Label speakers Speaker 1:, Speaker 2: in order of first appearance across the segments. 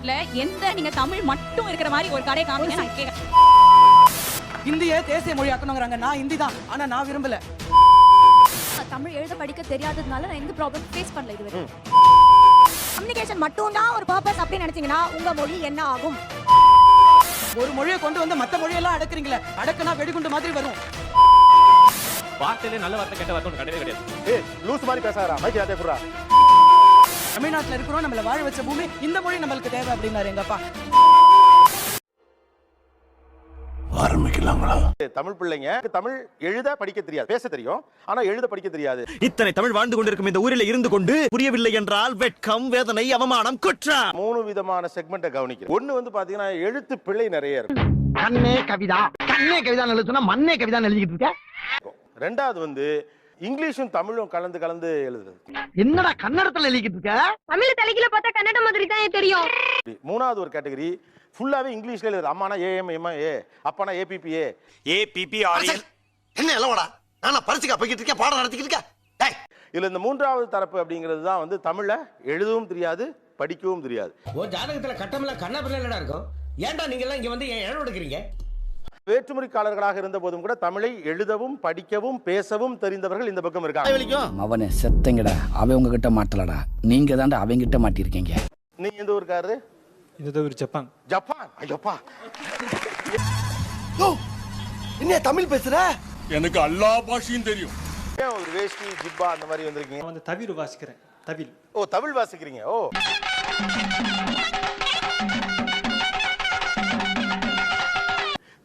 Speaker 1: தமிழ்நாட்டுல எந்த நீங்க தமிழ் மட்டும் இருக்கிற மாதிரி ஒரு கடை காமிங்க நான்
Speaker 2: ஹிந்தியை தேசிய மொழியாக்கணுங்கிறாங்க நான் ஹிந்தி தான். ஆனா நான் விரும்பல.
Speaker 3: தமிழ் எழுத படிக்க தெரியாததுனால நான் எந்த ப்ராப்ளம் ஃபேஸ் பண்ணல இதுவரை. கம்யூனிகேஷன் மட்டும் தான் ஒரு பர்பஸ் அப்படின்னு நினைச்சீங்கன்னா உங்க மொழி என்ன ஆகும்?
Speaker 2: ஒரு மொழியை கொண்டு வந்து மத்த மொழியெல்லாம் அடக்குறீங்களே. அடக்குனா வெடிகுண்டு மாதிரி வரும்.
Speaker 4: வார்த்தையிலே நல்ல வார்த்தை கெட்ட வார்த்தை கிடையவே கிடையாது.
Speaker 5: ஏய் லூஸ் மாதிரி பேசாதடா. மைக்கு அதே புறா
Speaker 2: தமிழ்நாட்டுல இருக்கிறோம் நம்மள வாழ வச்ச பூமி இந்த மொழி நம்மளுக்கு தேவை அப்படின்னாரு எங்க அப்பா.
Speaker 5: தமிழ் பிள்ளைங்க. தமிழ் எழுத படிக்க தெரியாது. பேச தெரியும். ஆனா எழுத படிக்க தெரியாது.
Speaker 6: இத்தனை தமிழ் வாழ்ந்து கொண்டிருக்கும் இந்த ஊரில் இருந்து கொண்டு புரியவில்லை என்றால் வெட்கம் வேதனை அவமானம் குற்றம்.
Speaker 5: மூணு விதமான செக்மெண்ட்டை கவனிக்கிறேன் ஒண்ணு வந்து பாத்தீங்கன்னா எழுத்து பிழை நிறைய இருக்கும்
Speaker 7: கண்ணே கவிதா. கண்ணே கவிதா எழுதுனா மண்ணே கவிதா எழுதிக்கிட்டு இருக்க?
Speaker 5: ரெண்டாவது வந்து இங்கிலீஷும் தமிழும் கலந்து கலந்து எழுதுறது.
Speaker 7: என்னடா கன்னடத்துல எழுதிக்கிட்டு இருக்க?
Speaker 3: தமிழ் தலைக்கில பார்த்தா கன்னட மாதிரி தான் தெரியும்.
Speaker 5: மூணாவது ஒரு கேட்டகரி ஃபுல்லாவே இங்கிலீஷ்ல எழுதுறது. அம்மானா ஏஎம் எம் ஏ அப்பானா ஏபிபிஏ
Speaker 6: ஏபிபிஆர்எல்
Speaker 7: என்ன எல்லோடா நானா பரிசுக்கா போய்கிட்டு இருக்கேன் பாடம் நடத்திக்கிட்டு இருக்கேன். டேய்.
Speaker 5: இதுல இந்த மூன்றாவது தரப்பு அப்படிங்கிறது தான் வந்து தமிழ்ல எழுதவும் தெரியாது படிக்கவும் தெரியாது.
Speaker 8: ஓ ஜாதகத்துல கட்டமெல்லாம் கண்ணா பிள்ளை இருக்கும். ஏன்டா நீங்க எல்லாம் இங்க வந்து ஏன் இடம் எடுக்கிறீங்க
Speaker 5: வேற்றுமொழிக்காரர்களாக இருந்த போதும் கூட தமிழை எழுதவும் படிக்கவும் பேசவும் தெரிந்தவர்கள் இந்த பக்கம் இருக்காங்க.
Speaker 9: அவனை செத்தங்கடா. அவன் உங்ககிட்ட மாட்டலடா. நீங்க தாண்டா அவங்க கிட்ட மாட்டிருக்கீங்க.
Speaker 5: நீங்க எந்த ஊருக்காரு
Speaker 4: இது ஒரு ஜப்பான்.
Speaker 5: ஜப்பான்? ஐயோப்பா.
Speaker 7: என்ன தமிழ் பேசுற?
Speaker 6: எனக்கு எல்லா பாஷையும் தெரியும்.
Speaker 5: ஏன் ஒரு வேஷ்டி ஜிப்பா அந்த மாதிரி வந்திருக்கீங்க?
Speaker 4: வந்து தவிர வாசிக்கிறேன். தவில்.
Speaker 5: ஓ தமிழ் வாசிக்கிறீங்க. ஓ.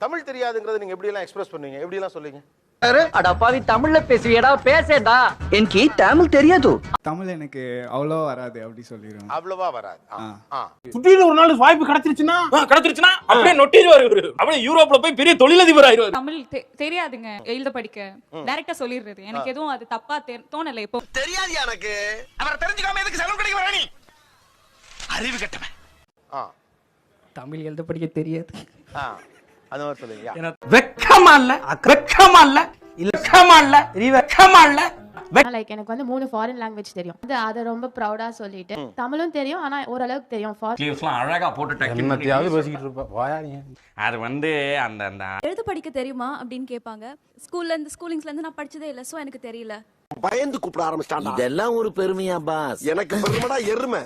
Speaker 5: தமிழ் தெரியாதுங்கிறத நீங்க எப்படி எல்லாம் எக்ஸ்பிரஸ் பண்ணுவீங்க? எப்படி எல்லாம் சொல்லுவீங்க
Speaker 7: அட பாவி தமிழ்ல பேசுவியடா பேசேடா. எனக்கு தமிழ் தெரியாது.
Speaker 10: தமிழ் எனக்கு அவ்வளோ வராது அப்படி சொல்லிடுவேன்
Speaker 5: அவ்வளவா வராது.
Speaker 4: திடீர்னு ஒரு நாள் வாய்ப்பு கிடைச்சிருச்சுன்னா? கிடைச்சிருச்சுன்னா அப்படியே நொட்டிடுவாரு இவரு. அப்படியே யூரோப்ல போய் பெரிய தொழிலதிபர் ஆயிருவாரு
Speaker 1: தமிழ் தெரியாதுங்க. எழுத படிக்க. டைரக்டா சொல்லிடுறது. எனக்கு எதுவும் அது தப்பா தோணல இப்போ.
Speaker 7: தெரியாது எனக்கு? அவரை தெரிஞ்சுக்காம எதுக்கு செலவு கிடைக்க வர நீ? அறிவு கட்டவன்.
Speaker 2: தமிழ் எழுத படிக்க தெரியாது.
Speaker 5: ஆ. அந்த மாதிரி சொல்லுங்க
Speaker 2: வெக்கமா இல்ல வெக்கமா இல்ல வெக்கமா இல்ல வெக்கமா இல்ல
Speaker 3: லைக் எனக்கு வந்து மூணு ஃபாரின் லாங்குவேஜ் தெரியும். அது அதை ரொம்ப ப்ரௌடா சொல்லிட்டு தமிழும் தெரியும் ஆனா ஓரளவுக்கு தெரியும்.
Speaker 8: அழகா போட்டு அது வந்து அந்த அந்த
Speaker 3: எழுத படிக்க தெரியுமா அப்படின்னு கேட்பாங்க. ஸ்கூல்ல இருந்து ஸ்கூலிங்ஸ்ல இருந்து நான் படிச்சதே இல்ல சோ எனக்கு தெரியல.
Speaker 7: பயந்து கூப்பிட ஆரம்பிச்சிட்டான்
Speaker 9: இதெல்லாம் ஒரு பெருமையா பாஸ்.
Speaker 7: எனக்கு பெருமடா எருமை.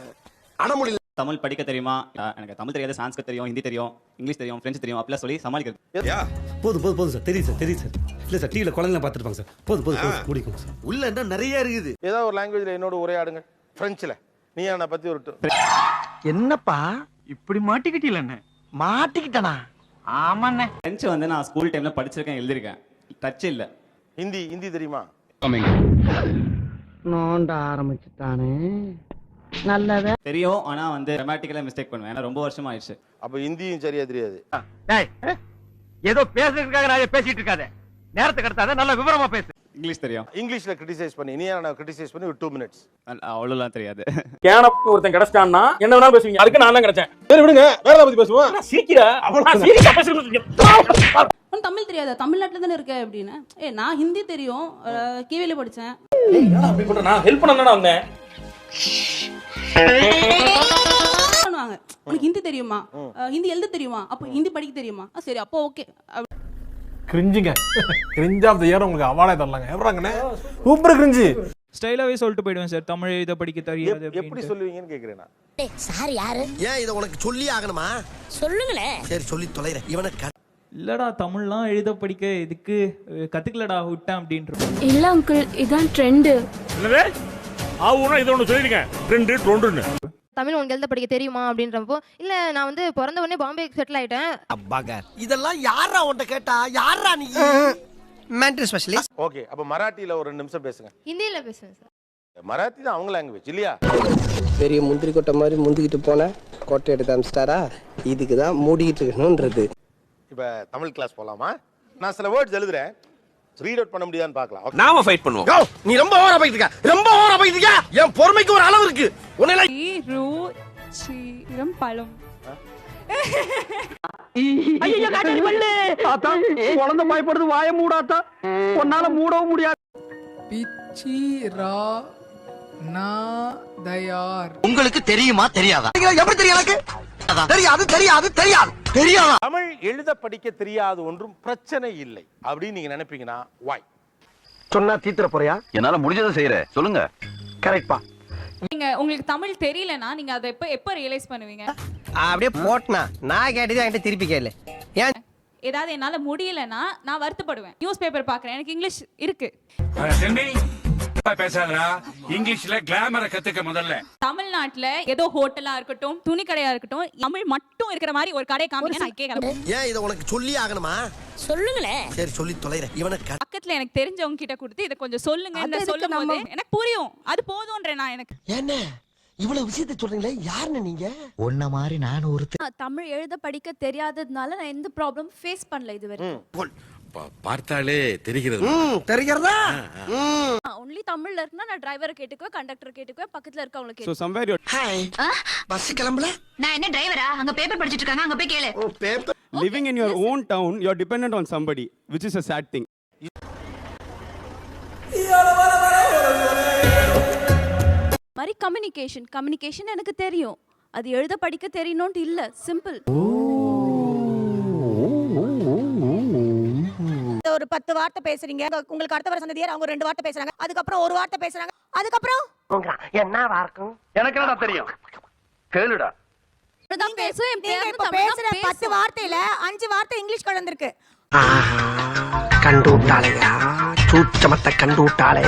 Speaker 7: அடமொழி
Speaker 4: தமிழ் படிக்க தெரியுமா? எனக்கு தமிழ் தெரியாது சான்ஸ்கிரிட் தெரியும் ஹிந்தி தெரியும் இங்கிலீஷ் தெரியும் பிரெஞ்சு தெரியும் அப்படிலாம் சொல்லி சமாளிக்கிறது.
Speaker 8: போதும் போதும் போதும் சார். தெரியும் சார் தெரியும் சார். இல்ல சார் டிவில குழந்தைங்க பார்த்துருப்பாங்க சார். போதும் போதும் போதும் முடிக்கும் சார்.
Speaker 7: உள்ள என்ன நிறைய இருக்குது.
Speaker 5: ஏதாவது ஒரு லாங்குவேஜ்ல என்னோட உரையாடுங்க. பிரெஞ்சுல நீ என்னை பத்தி ஒரு டு-
Speaker 7: என்னப்பா? இப்படி மாட்டிக்கிட்டீல என்ன? மாட்டிக்கிட்டனா? ஆமாண்ணே.
Speaker 4: பிரெஞ்சு வந்து நான் ஸ்கூல் டைம்ல படிச்சிருக்கேன் எழுதிருக்கேன் டச் இல்ல.
Speaker 5: ஹிந்தி ஹிந்தி தெரியுமா?
Speaker 7: நோண்ட ஆரம்பிச்சுட்டானே. நல்லவே
Speaker 4: தெரியும் ஆனா வந்து கிராமட்டிக்கலா மிஸ்டேக் பண்ணுவேன். ஏன்னா ரொம்ப வருஷமா ஆயிடுச்சு.
Speaker 5: அப்ப ஹிந்தியும் சரியா தெரியாது
Speaker 7: டேய் ஏதோ பேசுறதுக்காக நான் பேசிட்டு இருக்காத. நேரத்துக்கு கடத்தாத நல்ல விவரமா பேசு.
Speaker 4: இங்கிலீஷ் தெரியும்.
Speaker 5: இங்கிலீஷ்ல கிரிட்டிசைஸ் பண்ணி. நீ என்ன கிரிட்டிசைஸ் பண்ணி ஒரு டூ மினிட்ஸ்
Speaker 4: அவ்வளோலாம் தெரியாது.
Speaker 8: கேனப் ஒருத்தன் கிடைச்சிட்டான்னா என்ன வேணா பேசுவீங்க. அதுக்கு நான் தான் கிடைச்சேன். சரி விடுங்க வேற ஏதாவது பத்தி பேசுவோம்? அவ்வளவு பேசுறேன்
Speaker 1: உனக்கு தமிழ் தெரியாதா? தமிழ்நாட்டுல தானே இருக்க அப்படின்னு. ஏ நான் ஹிந்தி தெரியும். கீவேல படிச்சேன்.
Speaker 8: அப்படி நான் ஹெல்ப் பண்ண வந்தேன்
Speaker 1: பண்ணுவாங்க. உனக்கு ஹிந்தி தெரியுமா? ஹிந்தி எழுத தெரியுமா? அப்போ ஹிந்தி படிக்க தெரியுமா? சரி அப்போ ஓகே
Speaker 10: கிரிஞ்சுங்க கிரிஞ்ச் ஆஃப் த இயர் உங்களுக்கு அவார்டே தரலாங்க. எப்படாங்கண்ணே சூப்பர். கிரிஞ்சு
Speaker 2: ஸ்டைலாவே சொல்லிட்டு போயிடுவேன் சார். தமிழ் எழுத படிக்க தெரியாது
Speaker 5: எப்படி சொல்லுவீங்கன்னு கேக்குறேன் நான்.
Speaker 3: சார் யாரு?
Speaker 7: ஏன் இதை உனக்கு சொல்லி ஆகணுமா?
Speaker 3: சொல்லுங்களேன்
Speaker 7: சரி சொல்லி தொலைற இவனை
Speaker 2: இல்லடா தமிழ்லாம் எழுத படிக்க இதுக்கு கத்துக்கலடா விட்டேன் அப்படின்ற
Speaker 3: இல்ல அங்கிள் இதான் ட்ரெண்ட்
Speaker 4: ஆவுனா இது ஒன்று சொல்லிருக்கேன் ரெண்டு டொண்டுன்னு
Speaker 3: தமிழ் உனக்கு எழுத படிக்க தெரியுமா அப்படின்றப்போ இல்ல நான் வந்து பிறந்த உடனே பாம்பே செட்டில் ஆயிட்டேன்.
Speaker 7: இதெல்லாம் யாரா உன்ட்ட கேட்டா? யாரா நீ? மென்டல் ஸ்பெஷலிஸ்ட்
Speaker 5: ஓகே அப்ப மராட்டியில ஒரு ரெண்டு நிமிஷம் பேசுங்க.
Speaker 3: ஹிந்தியில பேசுவேன் சார்
Speaker 5: மராத்தி தான் அவங்க லாங்குவேஜ் இல்லையா?
Speaker 7: பெரிய முந்திரி கொட்டை மாதிரி முந்திக்கிட்டு போன கொட்டை எடுத்து அமிச்சிட்டாரா? இதுக்கு தான் மூடிக்கிட்டு இருக்கணும்ன்றது.
Speaker 5: இப்ப தமிழ் கிளாஸ் போலாமா? நான் சில வேர்ட்ஸ் எழுதுறேன். ரீட் அவுட் பண்ண முடியுதான்னு பார்க்கலாம்?
Speaker 6: நாம ஃபைட் பண்ணுவோம்.
Speaker 7: நீ ரொம்ப ஓவரா இருக்க. ரொம்ப ஓவரா இருக்க. என் பொறுமைக்கு ஒரு அளவு இருக்கு. உன்னை
Speaker 1: சீரம் பழம்.
Speaker 7: குழந்தை பயப்படுது வாய மூடாத்தா உன்னால மூடவும் முடியாது.
Speaker 2: பிச்சி ரா நா தயார்.
Speaker 7: உங்களுக்கு தெரியுமா தெரியாதா? எப்படி தெரியும் எனக்கு? தெரியாது? தெரியாது தெரியாது. தெரியாது?
Speaker 5: தமிழ் எழுத படிக்க தெரியாது ஒன்றும் பிரச்சனை இல்லை. அப்படின்னு நீங்க நினைப்பீங்கன்னா வாய்
Speaker 7: சொன்னா தீத்துற போறியா?
Speaker 11: என்னால முடிஞ்சதை செய்யற. சொல்லுங்க.
Speaker 7: கரெக்ட்பா
Speaker 1: நீங்க உங்களுக்கு தமிழ் தெரியலனா நீங்க அதை எப்ப எப்ப ரியலைஸ் பண்ணுவீங்க?
Speaker 12: அப்படியே போட்டுனா. நான் கேட்டது என்கிட்ட திருப்பி கேளு. ஏன்?
Speaker 1: ஏதாவது என்னால முடியலனா நான் வருத்தப்படுவேன். நியூஸ் பேப்பர் பாக்குறேன். எனக்கு இங்கிலீஷ் இருக்கு.
Speaker 13: பேசாதடா. இங்கிலீஷ்ல கிளாமரை கத்துக்க முதல்ல.
Speaker 1: தமிழ்நாட்டுல ஏதோ ஹோட்டலா இருக்கட்டும் துணி கடையா இருக்கட்டும் தமிழ் மட்டும் இருக்கிற மாதிரி ஒரு கடை காமிங்க நான் கேக்குறேன்
Speaker 7: ஏன் இதை உனக்கு சொல்லி ஆகணுமா?
Speaker 3: சொல்லுங்களேன்.
Speaker 7: சரி சொல்லி தொலைறேன். இவனுக்கு
Speaker 1: பக்கத்துல எனக்கு தெரிஞ்சவங்க கிட்ட கொடுத்து இதை கொஞ்சம் சொல்லுங்க இந்த சொல்லும் போது எனக்கு புரியும். அது போதும்ன்றேன் நான் எனக்கு.
Speaker 7: என்ன இவ்வளவு விஷயத்தை சொல்றீங்களே? யாருன்னு நீங்க? உன்ன மாதிரி நான் ஒரு
Speaker 3: தமிழ் எழுத படிக்க தெரியாததுனால நான் எந்த ப்ராப்ளம் ஃபேஸ் பண்ணல இதுவரை.
Speaker 13: பார்த்தாலே தெரிகிறது.
Speaker 7: தெரிகிறதா?
Speaker 3: ஒன்லி தமிழ்ல இருக்குன்னா நான் டிரைவரை கேட்டுக்குவேன் கண்டக்டர் கேட்டுக்குவேன் பக்கத்துல இருக்கவங்கள கேட்டு
Speaker 11: சம்வேர்
Speaker 7: ஹாய் பஸ் கிளம்பல?
Speaker 3: நான் என்ன டிரைவரா அங்க பேப்பர் படிச்சிட்டு இருக்காங்க அங்க போய் கேளு.
Speaker 7: ஓ paper
Speaker 11: living in your own town you are dependent on somebody which is a sad thing
Speaker 3: மாதிரி கம்யூனிகேஷன் கம்யூனிகேஷன் எனக்கு தெரியும். அது எழுத படிக்க தெரியணும்னு இல்ல. சிம்பிள் ஒரு பத்து வார்த்தை பேசுறீங்க. உங்களுக்கு அடுத்த வர சந்ததியார் அவங்க ரெண்டு வார்த்தை பேசுறாங்க. அதுக்கப்புறம் ஒரு வார்த்தை பேசுறாங்க. அதுக்கப்புறம்?
Speaker 7: என்ன வார்க்கும்
Speaker 11: எனக்கு என்னடா தெரியும்? கேளுடா.
Speaker 3: பேசுற பத்து வார்த்தையில அஞ்சு வார்த்தை இங்கிலீஷ் கலந்துருக்கு
Speaker 12: கண்டு விட்டாளையா சூச்சமத்தை கண்டு விட்டாளே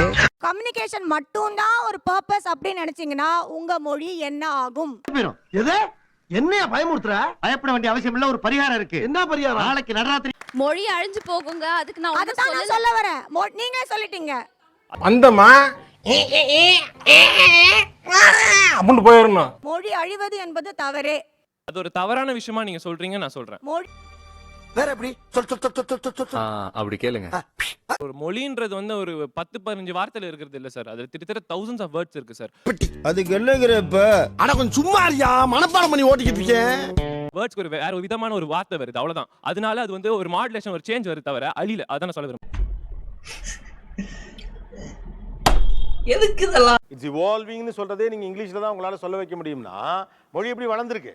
Speaker 3: கம்யூனிகேஷன் மட்டும் தான் ஒரு பர்பஸ் அப்படின்னு நினைச்சீங்கன்னா உங்க மொழி என்ன ஆகும்?
Speaker 7: எது? என்னைய பயமுறுத்துற? பயப்பட வேண்டிய அவசியம் இல்ல ஒரு பரிகாரம் இருக்கு. என்ன பரிகாரம்? நாளைக்கு நடராத்திரி
Speaker 3: மொழி அழிஞ்சு போகுங்க அதுக்கு நான் அதுதான் நான் சொல்ல வரேன். நீங்களே சொல்லிட்டீங்க.
Speaker 10: வந்தமா அப்படின்னு போயிடணும்.
Speaker 3: மொழி அழிவது என்பது தவறே.
Speaker 4: அது ஒரு தவறான விஷயமா நீங்க சொல்றீங்க நான் சொல்றேன்.
Speaker 3: மொழி
Speaker 7: வேற எப்படி? சொல் சொல் சொல் சொல் சொல் சொல்
Speaker 11: அப்படி கேளுங்க.
Speaker 4: ஒரு மொழின்றது வந்து ஒரு பத்து பதினஞ்சு வார்த்தையில இருக்கிறது இல்ல சார். அது திட்டத்தட்ட தௌசண்ட்ஸ் ஆஃப் வேர்ட்ஸ் இருக்கு சார்.
Speaker 7: அதுக்கு என்னங்கிற இப்ப? அட கொஞ்சம் சும்மா இருக்கியா? மனப்பாடம் பண்ணி ஓட்டிக்கிட்டு இருக்கேன்
Speaker 4: வேர்ட்ஸ்க்கு ஒரு வேற ஒரு விதமான ஒரு வார்த்தை வருது அவ்வளவுதான். அதனால அது வந்து ஒரு மாடுலேஷன் ஒரு சேஞ்ச் வருது தவிர அழியில. அதான் சொல்ல விரும்புறேன்.
Speaker 5: இட்ஸ் இவால்விங்னு சொல்றதே நீங்க இங்கிலீஷ்ல தான் உங்களால சொல்ல வைக்க முடியும்னா மொழி எப்படி வளர்ந்துருக்கு?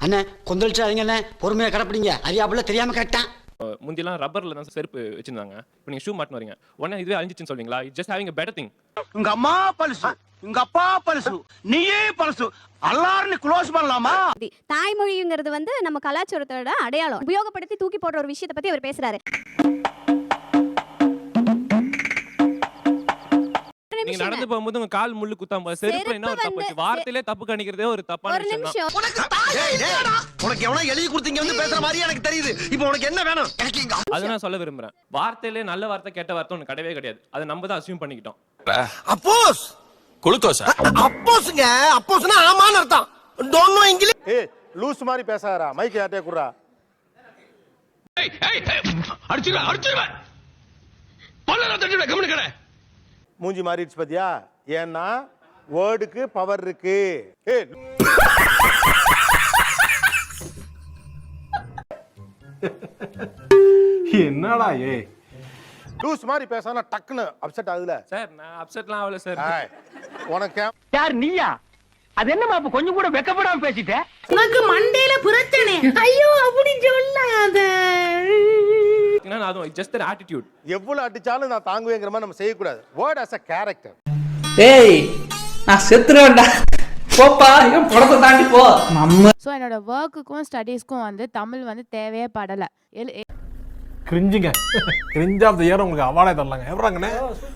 Speaker 12: அண்ணே கொந்தளிச்சாதீங்க அண்ணே பொறுமையா கடப்பிடிங்க. அறியாப்புல தெரியாம கேட்டான்
Speaker 4: அஹ் முந்தியெல்லாம் ரப்பர்ல தான் செருப்பு வச்சிருந்தாங்க. இப்போ நீங்க ஷூ மாட்டினு வரீங்க. உடனே இதுவே அழிஞ்சிச்சுன்னு சொல்வீங்களா just having a better thing.
Speaker 7: உங்க அம்மா பழசு. உங்க அப்பா பழசு. நீயே பழசு. எல்லாரும் க்ளோஸ் பண்ணலாமா?
Speaker 3: தாய்மொழிங்கிறது வந்து நம்ம கலாச்சாரத்தோட அடையாளம். உபயோகப்படுத்தி தூக்கி போடுற ஒரு விஷயத்தை பத்தி அவர் பேசுறாரு.
Speaker 4: நீங்க நடந்து போகும்போது உங்க கால் முள்ளு குத்தாம செருப்பு என்ன ஒரு தப்பு வார்த்தையிலே தப்பு கணிக்கிறதே ஒரு தப்பான
Speaker 3: ஒரு
Speaker 4: விஷயம்
Speaker 7: உனக்கு எவனா எழுதி கொடுத்தீங்க வந்து பேசுற மாதிரி எனக்கு தெரியுது. இப்போ உனக்கு என்ன வேணும்? எனக்கு இங்க
Speaker 4: அதை நான் சொல்ல விரும்புறேன். வார்த்தையிலே நல்ல வார்த்தை கெட்ட வார்த்தை ஒன்று கிடையவே கிடையாது. அதை நம்ம தான் அசியூம் பண்ணிக்கிட்டோம்.
Speaker 7: அப்போஸ்!
Speaker 13: குளுக்கோஸா?
Speaker 7: அப்போஸ்ங்க அப்போஸ்னா ஆமான்னு அர்த்தம். Don't know English
Speaker 5: a loose மாதிரி பேசாதடா. மைக் யார்ட்டே குடுறா?
Speaker 13: அடிச்சிருவேன் அடிச்சிருவேன். பல்லல தட்டிடுவேன் கவனிக்கடை
Speaker 5: மூஞ்சி மாறிடுச்சு பாத்தியா? ஏன்னா வேர்டுக்கு பவர் இருக்கு.
Speaker 10: என்னடா ஏ
Speaker 5: லூஸ் மாதிரி பேசானா டக்குன்னு அப்செட் ஆகுதுல.
Speaker 4: சார் நான் அப்செட்லாம் ஆகல சார்.
Speaker 5: உனக்கு
Speaker 14: யார் நீயா? அது என்னமா அப்ப கொஞ்சம் கூட வெக்கப்படாம பேசிட்ட?
Speaker 1: உனக்கு மண்டையில பிரச்சனை ஐயோ அப்படி சொல்லாத.
Speaker 4: ஏன்னா அது ஜஸ்ட் ஆட்டிடியூட்
Speaker 5: எவ்வளவு அடிச்சாலும் நான் தாங்குவேங்கிற மாதிரி நம்ம செய்யக்கூடாது. வேர்ட் as a கேரக்டர்
Speaker 14: டேய் நான் செத்துறேன்டா போப்பா படத்தை தாண்டி போ. நம்ம
Speaker 1: ஸோ என்னோட ஒர்க்குக்கும் ஸ்டடீஸ்க்கும் வந்து தமிழ் வந்து தேவையே படலை.
Speaker 10: கிரிஞ்சுங்க கிரிஞ்ச் ஆஃப் த இயர் உங்களுக்கு அவார்டே தரலாங்க. எவ்வளோங்கண்ணே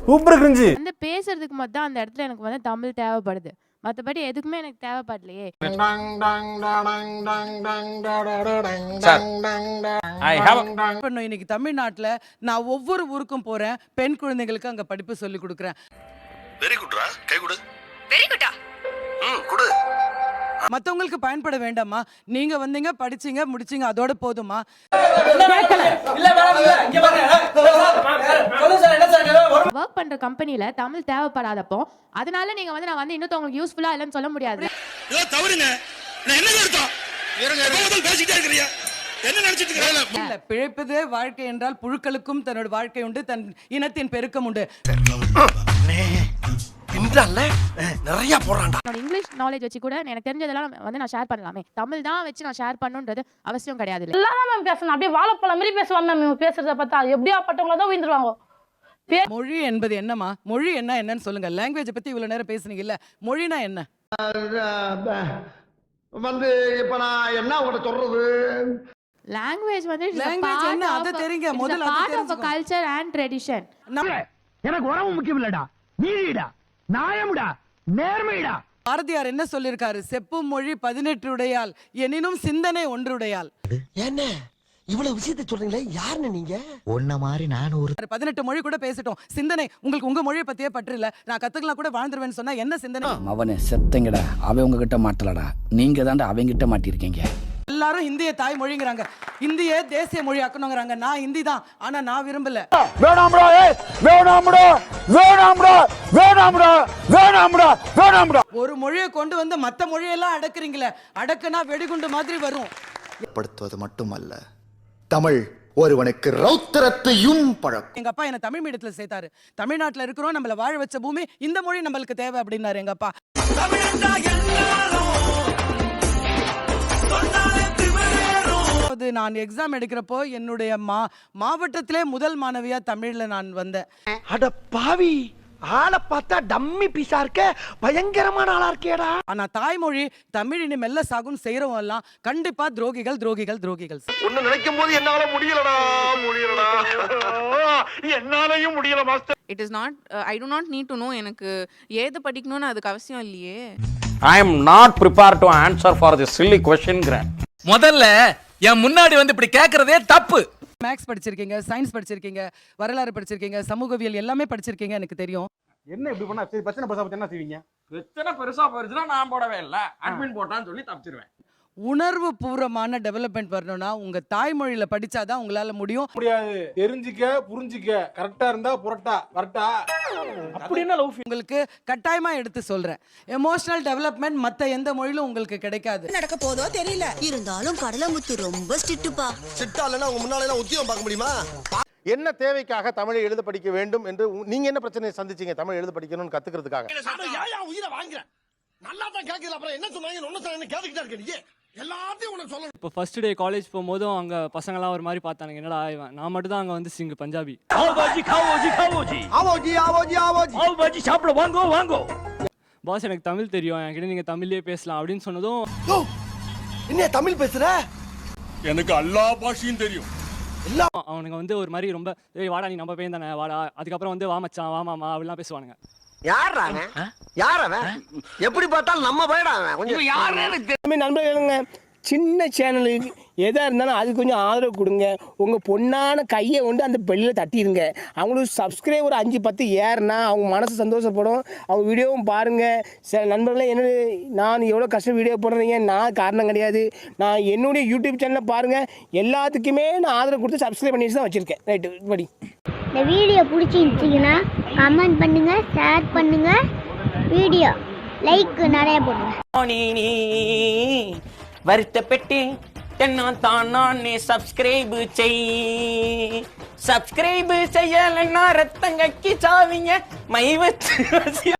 Speaker 10: சூப்பர் கிரிஞ்சு
Speaker 1: வந்து பேசுறதுக்கு மட்டும் அந்த இடத்துல எனக்கு வந்து தமிழ் தேவைப்படுது. மற்றபடி எதுக்குமே எனக்கு தேவைப்படலையே.
Speaker 4: ஐ ஹேவ்
Speaker 14: பண்ணும் இன்னைக்கு தமிழ்நாட்டுல நான் ஒவ்வொரு ஊருக்கும் போறேன். பெண் குழந்தைகளுக்கு அங்க படிப்பு சொல்லி கொடுக்குறேன்.
Speaker 7: வெரி குட்ரா கை கொடு.
Speaker 3: வெரி குட்டா?
Speaker 7: ம் கொடு.
Speaker 14: மத்தவங்களுக்கு பயன்பட வேண்டாமா நீங்க வந்தீங்க படிச்சீங்க முடிச்சீங்க அதோட போதுமா
Speaker 1: ஒர்க் பண்ற கம்பெனில தமிழ் தேவைப்படாதப்போ அதனால நீங்க வந்து நான் வந்து இன்னொருத்தவங்களுக்கு யூஸ்ஃபுல்லா இல்லைன்னு சொல்ல முடியாது.
Speaker 7: தவறுங்க. நான் என்ன அர்த்தம் இருங்க பேசிட்டே இருக்கறியா என்ன நினைச்சிட்டு இருக்கற
Speaker 14: இல்ல பிழைப்பதே வாழ்க்கை என்றால் புழுக்களுக்கும் தன்னோட வாழ்க்கை உண்டு தன் இனத்தின் பெருக்கம் உண்டு.
Speaker 6: பின்றால நிறைய போறான்டா.
Speaker 15: என்னோட இங்கிலீஷ் நாலேஜ் வச்சு கூட எனக்கு தெரிஞ்சதெல்லாம் வந்து நான் ஷேர் பண்ணலாமே. தமிழ் தான் வச்சு நான் ஷேர் பண்ணுன்றது அவசியம் கிடையாது இல்ல
Speaker 16: எல்லாரும் மேம் பேசணும். அப்படியே வாழைப்பழம் மாதிரி பேசுவாங்க மேம் இவங்க பேசுறத பார்த்தா எப்படியா பட்டவங்கள தான் உயிர்ந்துருவாங்க.
Speaker 14: மொழி என்பது என்னமா மொழி என்ன என்னன்னு சொல்லுங்க. லாங்குவேஜ் பத்தி இவ்வளவு நேரம் பேசுனீங்கல்ல. மொழினா என்ன?
Speaker 6: வந்து இப்ப நான் என்ன உங்கள்ட்ட சொல்றது?
Speaker 15: லாங்குவேஜ் வந்து
Speaker 14: Language என்ன? அது தெரியுங்க. முதல்ல அது
Speaker 15: part of. Culture and tradition
Speaker 6: எனக்கு உறவு முக்கியம் இல்லடா. நீதிடா நியாயம்டா நேர்மைடா
Speaker 14: பாரதியார் என்ன சொல்லியிருக்காரு செப்பும் மொழி பதினெட்டு உடையால் எனினும் சிந்தனை ஒன்றுடையால்
Speaker 7: என்ன? இவ்வளவு விஷயத்தை சொல்றீங்களே யாருன்னு நீங்க?
Speaker 6: உன்ன மாதிரி நான் ஒரு
Speaker 14: பதினெட்டு மொழி கூட பேசிட்டோம். சிந்தனை உங்களுக்கு உங்க மொழியை பத்தியே பற்று இல்ல நான் கத்துக்கலாம் கூட வாழ்ந்துருவேன்னு சொன்னா என்ன சிந்தனை?
Speaker 9: அவனே செத்தங்கடா. அவன் உங்ககிட்ட மாட்டலடா. நீங்க தாண்டா அவங்கிட்ட மாட்டிருக்கீங்க
Speaker 14: எல்லாரும் இந்திய தாய் மொழிங்கிறாங்க இந்திய தேசிய மொழி ஆக்கணுங்கிறாங்க நான் ஹிந்தி தான். ஆனா நான் விரும்பல.
Speaker 6: வேணாம்டா வேணாம்டா வேணாம்டா வேணாம்டா வேணாம்டா வேணாம்டா.
Speaker 14: ஒரு மொழியை கொண்டு வந்து மத்த மொழியெல்லாம் அடக்குறீங்களே. அடக்குனா வெடிகுண்டு மாதிரி வரும்.
Speaker 6: படுத்துவது மட்டுமல்ல. தமிழ் ஒருவனுக்கு ரௌத்திரத்தையும் பழக்கும்.
Speaker 14: எங்க அப்பா என்ன தமிழ் மீடியத்துல சேர்த்தாரு. தமிழ்நாட்டுல இருக்கிறோம் நம்மள வாழ வச்ச பூமி இந்த மொழி நம்மளுக்கு தேவை அப்படின்னாரு எங்க அப்பா. அது நான் எக்ஸாம் எடுக்கிறப்போ என்னுடைய மா மாவட்டத்திலே முதல் மாணவியா தமிழ்ல நான் வந்தேன்.
Speaker 7: அட பாவி ஆளை பார்த்தா டம்மி பீஸா இருக்க பயங்கரமான ஆளா இருக்கேடா
Speaker 14: ஆனா தாய்மொழி தமிழ் இனி மெல்ல சாகும் செய்யறவங்க எல்லாம் கண்டிப்பா துரோகிகள் துரோகிகள் துரோகிகள்
Speaker 6: ஒன்னு நினைக்கும் போது என்னால முடியலடா முடியலடா. என்னாலயும் முடியல master.
Speaker 16: It is not I do not need to know எனக்கு ஏது படிக்கணும்னு அதுக்கு அவசியம் இல்லையே.
Speaker 8: I am not prepare to answer for the silly கொஸ்டின்ங்கிறேன்
Speaker 17: முதல்ல என் முன்னாடி வந்து இப்படி கேக்குறதே தப்பு.
Speaker 14: மேக்ஸ் படிச்சிருக்கீங்க சயின்ஸ் படிச்சிருக்கீங்க வரலாறு படிச்சிருக்கீங்க சமூகவியல் எல்லாமே படிச்சிருக்கீங்க எனக்கு தெரியும்.
Speaker 10: என்ன இப்படி பண்ணா? சரி பிரச்சனை பசா பத்தி என்ன செய்வீங்க?
Speaker 8: பிரச்சனை பெருசா போயிருச்சுன்னா நான் போடவே இல்லை. அட்மின் போட்டான்னு சொல்லி தப்பிச்சிருவேன்.
Speaker 14: உணர்வு பூர்வமான டெவலப்மெண்ட் வரணும்னா உங்க தாய்மொழியில படிச்சாதான் உங்களால முடியும்.
Speaker 10: முடியாது. தெரிஞ்சுக்க புரிஞ்சுக்க. கரெக்டா இருந்தா புரட்டா. கரெக்டா
Speaker 8: அப்படி என்ன லவ்
Speaker 14: உங்களுக்கு கட்டாயமா எடுத்து சொல்றேன். எமோஷனல் டெவலப்மெண்ட் மத்த எந்த மொழியிலும் உங்களுக்கு கிடைக்காது.
Speaker 16: நடக்க போதோ தெரியல. இருந்தாலும் கடலமுத்து ரொம்ப ஸ்ட்ரிக்ட்டுப்பா.
Speaker 7: இல்லைன்னா உங்க முன்னால எல்லாம் உத்தியோகம் பார்க்க முடியுமா?
Speaker 5: என்ன தேவைக்காக தமிழை எழுத படிக்க வேண்டும் என்று நீங்க என்ன பிரச்சனையை சந்திச்சீங்க? தமிழ் எழுத படிக்கணும்னு கத்துக்கிறதுக்காக.
Speaker 6: உயிரை வாங்குறேன். நல்லா தான் கேட்கல அப்புறம் என்ன சொன்னாங்க? ஒன்னு சொன்னாங்க கேட்டுக்கிட்டா இருக்க நீ எல்லாத்தையும் உனக்கு சொல்லணும்.
Speaker 16: இப்போ ஃபர்ஸ்ட் டே காலேஜ் போகும்போதும் அங்க பசங்கலாம் ஒரு மாதிரி பார்த்தானுங்க என்னடா இவன்? நான் மட்டும் தான் அங்க வந்து சிங் பஞ்சாபி.
Speaker 6: ஆவோஜி ஆவோஜி ஆவோஜி.
Speaker 18: பாஜி சாப்பிட வாங்கோ வாங்கோ.
Speaker 16: பாஸ் எனக்கு தமிழ் தெரியும் என்கிட்ட நீங்க தமிழ்லயே பேசலாம் அப்படின்னு சொன்னதும்
Speaker 7: என்ன தமிழ் பேசுற?
Speaker 18: எனக்கு எல்லா பாஷையும் தெரியும்.
Speaker 16: அவனுங்க வந்து ஒரு மாதிரி ரொம்ப வாடா நீ நம்ம பையன் தானே வாடா. அதுக்கப்புறம் வந்து வா மச்சான் வா மாமா அப்படிலாம் பேசுவானுங்க.
Speaker 7: யார் அவன்? யார் அவன்? எப்படி பார்த்தாலும் நம்ம போயிடா அவன்? கொஞ்சம்
Speaker 6: நண்பர்களுங்க சின்ன சேனலுக்கு எதாக இருந்தாலும் அது கொஞ்சம் ஆதரவு கொடுங்க. உங்கள் பொண்ணான கையை கொண்டு அந்த பெல்லில் தட்டிடுங்க அவங்களுக்கு சப்ஸ்கிரைபர் அஞ்சு பத்து ஏறுனா அவங்க மனசு சந்தோஷப்படும். அவங்க வீடியோவும் பாருங்கள் சில நண்பர்களே என்ன நான் எவ்வளோ கஷ்டம் வீடியோ போடுறீங்க. நான் காரணம் கிடையாது. நான் என்னுடைய யூடியூப் சேனலை பாருங்கள் எல்லாத்துக்குமே நான் ஆதரவு கொடுத்து சப்ஸ்கிரைப் பண்ணி தான் வச்சுருக்கேன். ரைட்டு படி
Speaker 16: இந்த வீடியோ பிடிச்சிருந்துச்சிங்கன்னா கமெண்ட் பண்ணுங்க ஷேர் பண்ணுங்க. வீடியோ லைக் நிறைய போடுங்க.
Speaker 17: வருத்தப்பட்டு தென்னா சப்ஸ்கிரைப் செய். சப்ஸ்கிரைப் செய்யலைன்னா ரத்தங்கக்கி சாவிங்க. மை வச்சு